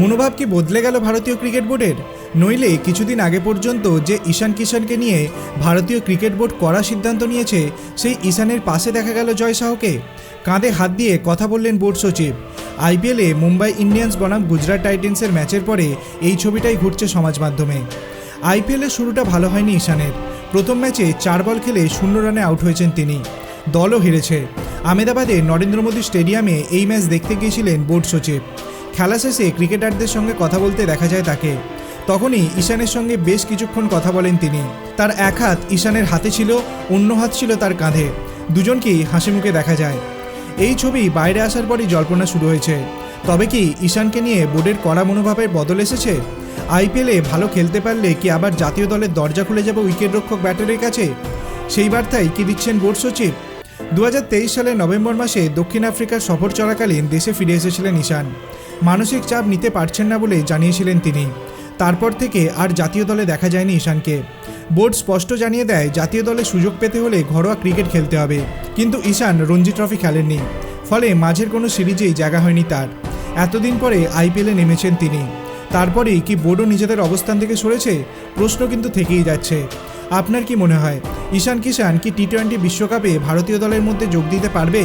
মনোভাব কি বদলে গেল ভারতীয় ক্রিকেট বোর্ডের। নইলে কিছুদিন আগে পর্যন্ত যে ঈশান কিষানকে নিয়ে ভারতীয় ক্রিকেট বোর্ড করা সিদ্ধান্ত নিয়েছে, সেই ঈশানের পাশে দেখা গেল জয় শাহকে। কাঁধে হাত দিয়ে কথা বললেন বোর্ড সচিব। আইপিএলে মুম্বাই ইন্ডিয়ান্স বনাম গুজরাট টাইটেন্সের ম্যাচের পরে এই ছবিটাই ঘুরছে সমাজ মাধ্যমে। আইপিএলের শুরুটা ভালো হয়নি ঈশানের। প্রথম ম্যাচে চার বল খেলে শূন্য রানে আউট হয়েছেন তিনি। দলও হেরেছে। আমেদাবাদে নরেন্দ্র মোদী স্টেডিয়ামে এই ম্যাচ দেখতে গিয়েছিলেন বোর্ড সচিব। খেলা শেষে ক্রিকেটারদের সঙ্গে কথা বলতে দেখা যায় তাকে। তখনই ঈশানের সঙ্গে বেশ কিছুক্ষণ কথা বলেন তিনি। তার এক হাত ঈশানের হাতে ছিল, অন্য হাত ছিল তার কাঁধে। দুজনকেই হাসি মুখে দেখা যায়। এই ছবি বাইরে আসার পরই জল্পনা শুরু হয়েছে। তবে কি ঈশানকে নিয়ে বোর্ডের কড়া মনোভাবের বদল এসেছে? আইপিএলে ভালো খেলতে পারলে কি আবার জাতীয় দলের দরজা খুলে যাবে উইকেটরক্ষক ব্যাটারের কাছে? সেই বার্তাই কি দিচ্ছেন বোর্ড সচিব? দু হাজার তেইশ সালের নভেম্বর মাসে দক্ষিণ আফ্রিকার সফর চলাকালীন দেশে ফিরে এসেছিলেন ঈশান। মানসিক চাপ নিতে পারছেন না বলে জানিয়েছিলেন তিনি। তারপর থেকে আর জাতীয় দলে দেখা যায়নি ঈশানকে। বোর্ড স্পষ্ট জানিয়ে দেয়, জাতীয় দলে সুযোগ পেতে হলে ঘরোয়া ক্রিকেট খেলতে হবে। কিন্তু ঈশান রঞ্জি ট্রফি খেলেননি। ফলে মাঝের কোনো সিরিজেই জায়গা হয়নি তার। এতদিন পরে আইপিএলে নেমেছেন তিনি। তারপরেই কি বোর্ডও নিজেদের অবস্থান থেকে সরেছে? প্রশ্ন কিন্তু থেকেই যাচ্ছে। আপনার কি মনে হয়, ঈশান কিষান কি টি টোয়েন্টি বিশ্বকাপে ভারতীয় দলের মধ্যে যোগ দিতে পারবে?